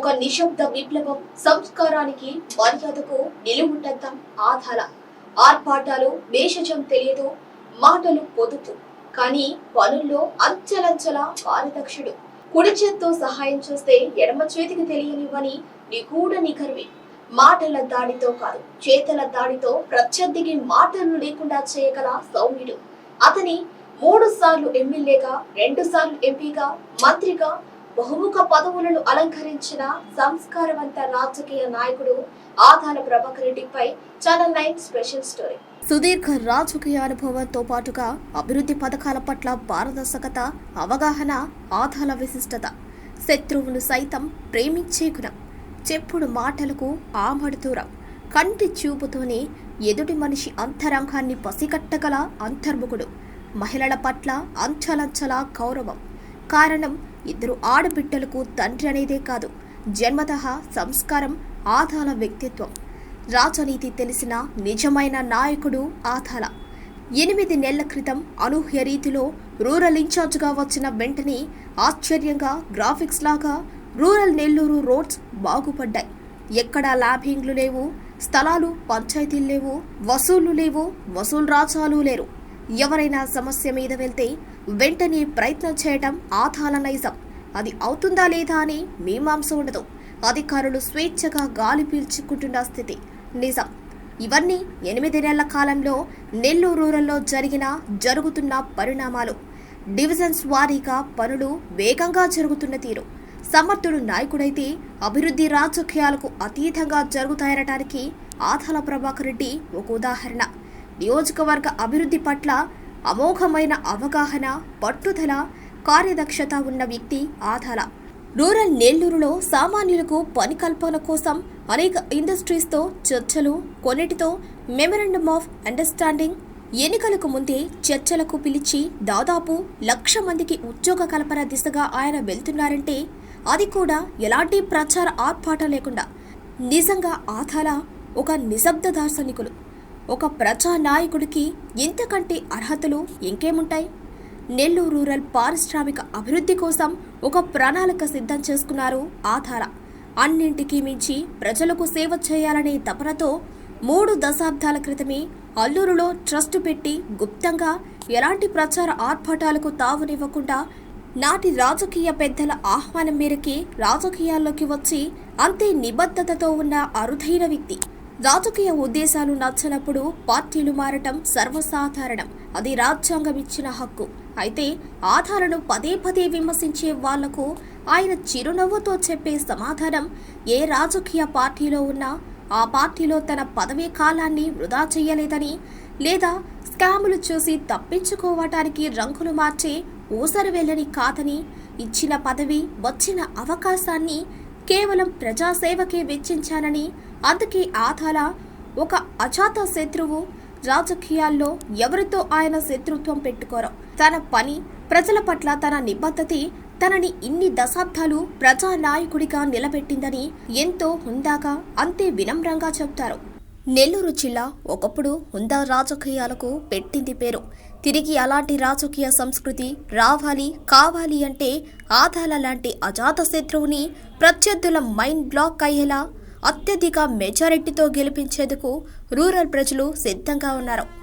ఒక నిశ్శబ్ద విప్లవం సంస్కారానికి మర్యాదకు నిలువుంటద్దం ఆధార. ఆర్పాటాలు వేషజం తెలియదు మాటలు పొదుపు. కానీ పనుల్లో అంచెలంచెల పారితక్షుడు కుడి చేత్తో సహాయం చేస్తే ఎడమ చేతికి తెలియనివ్వని నిగూఢ నిఖర్వి మాటల దాడితో కాదు చేతల దాడితో ప్రత్యర్థికి మాటలు లేకుండా చేయగల సౌమ్యుడు. అతని మూడు సార్లు ఎమ్మెల్యేగా రెండు సార్లు ఎంపీగా మంత్రిగా బహుముఖ పదవులను అలంకరించిన సంస్కారవంత రాజకీయ నాయకుడు ఆదాల ప్రభాకర్ రెడ్డిపై ఛానల్ నైన్ స్పెషల్ స్టోరీ. సుదీర్ఘ రాజకీయ అనుభవంతో పాటుగా అభివృద్ధి పథకాల పట్ల పారదర్శకత అవగాహన ఆధాల విశిష్టత. శత్రువును సైతం ప్రేమించే గుణం. చెప్పుడు మాటలకు ఆమడుతూరం కంటి చూపుతోనే ఎదుటి మనిషి అంతరంగాన్ని పసిగట్టగల అంతర్ముఖుడు. మహిళల పట్ల అంచలంచల గౌరవం. కారణం ఇద్దరు ఆడబిడ్డలకు తండ్రి అనేదే కాదు జన్మతః సంస్కారం ఆధాల వ్యక్తిత్వం. రాజనీతి తెలిసిన నిజమైన నాయకుడు ఆధాల. ఎనిమిది నెలల క్రితం అనూహ్య రీతిలో రూరల్ ఇన్ఛార్జ్గా వచ్చిన వెంటనే ఆశ్చర్యంగా గ్రాఫిక్స్ లాగా రూరల్ నెల్లూరు రోడ్స్ బాగుపడ్డాయి. ఎక్కడా ల్యాబింగ్లు లేవు స్థలాలు పంచాయతీలు లేవు వసూళ్ళు లేవు వసూలు రాజాలు లేరు. ఎవరైనా సమస్య మీద వెళ్తే వెంటనే ప్రయత్నం చేయటం ఆధాల నైజం. అది అవుతుందా లేదా అని మీమాంస ఉండదు. అధికారులు స్వేచ్ఛగా గాలి పీల్చుకుంటున్న స్థితి నిజం. ఇవన్నీ ఎనిమిది నెలల కాలంలో నెల్లూరు రూరల్లో జరిగిన జరుగుతున్న పరిణామాలు. డివిజన్స్ వారీగా పనులు వేగంగా జరుగుతున్న తీరు. సమర్థుడు నాయకుడైతే అభివృద్ధి రాజకీయాలకు అతీతంగా జరుగుతాయనటానికి ఆధాల ప్రభాకర్ రెడ్డి ఒక ఉదాహరణ. నియోజకవర్గ అభివృద్ధి పట్ల అమోఘమైన అవగాహన పట్టుదల కార్యదక్షత ఉన్న వ్యక్తి ఆధాల. రూరల్ నెల్లూరులో సామాన్యులకు పని కల్పన కోసం అనేక ఇండస్ట్రీస్తో చర్చలు కొన్నిటితో మెమరాండమ్ ఆఫ్ అండర్స్టాండింగ్ ఎన్నికలకు ముందే చర్చలకు పిలిచి దాదాపు లక్ష మందికి ఉద్యోగ కల్పన దిశగా ఆయన వెళ్తున్నారంటే అది కూడా ఎలాంటి ప్రచార ఆర్పాట లేకుండా. నిజంగా ఆధాల ఒక నిశ్శబ్ద దార్శనికులు. ఒక ప్రజా నాయకుడికి ఇంతకంటే అర్హతలు ఇంకేముంటాయి? నెల్లూరు రూరల్ పారిశ్రామిక అభివృద్ధి కోసం ఒక ప్రణాళిక సిద్ధం చేసుకున్నారు ఆధార. అన్నింటికీ మించి ప్రజలకు సేవ చేయాలనే తపనతో మూడు దశాబ్దాల క్రితమే అల్లూరులో ట్రస్ట్ పెట్టి గుప్తంగా ఎలాంటి ప్రచార ఆర్భాటాలకు తావునివ్వకుండా నాటి రాజకీయ పెద్దల ఆహ్వానం మేరకి రాజకీయాల్లోకి వచ్చి అంతే నిబద్ధతతో ఉన్న అరుదైన వ్యక్తి. రాజకీయ ఉద్దేశాలు నచ్చనప్పుడు పార్టీలు మారటం సర్వసాధారణం. అది రాజ్యాంగం ఇచ్చిన హక్కు. అయితే ఆధారను పదే పదే విమర్శించే వాళ్ళకు ఆయన చిరునవ్వుతో చెప్పే సమాధానం ఏ రాజకీయ పార్టీలో ఉన్నా ఆ పార్టీలో తన పదవీ కాలాన్ని వృధా చేయలేదని లేదా స్కాములు చూసి తప్పించుకోవటానికి రంగులు మార్చే ఊసరు వెళ్ళని కాదని ఇచ్చిన పదవి వచ్చిన అవకాశాన్ని కేవలం ప్రజాసేవకే వెచ్చించానని అందుకే ఆధాల ఒక అజాత శత్రువు రాజకీయాల్లో ఎవరితో ఆయన శత్రుత్వం పెట్టుకోరు. తన పని ప్రజల పట్ల తన నిబద్ధతే తనని ఇన్ని దశాబ్దాలు ప్రజా నాయకుడిగా నిలబెట్టిందని ఎంతో హుందాగా అంతే వినమ్రంగా చెప్తారు నెల్లూరు జిల్లా ఒకప్పుడు హుందా రాజకీయాలకు పెట్టింది పేరు. తిరిగి అలాంటి రాజకీయ సంస్కృతి రావాలి కావాలి అంటే ఆధాల లాంటి అజాత శత్రువుని ప్రత్యర్థుల మైండ్ బ్లాక్ అయ్యేలా అత్యధిక మెజారిటీతో గెలిపించేందుకు రూరల్ ప్రజలు సిద్ధంగా ఉన్నారు.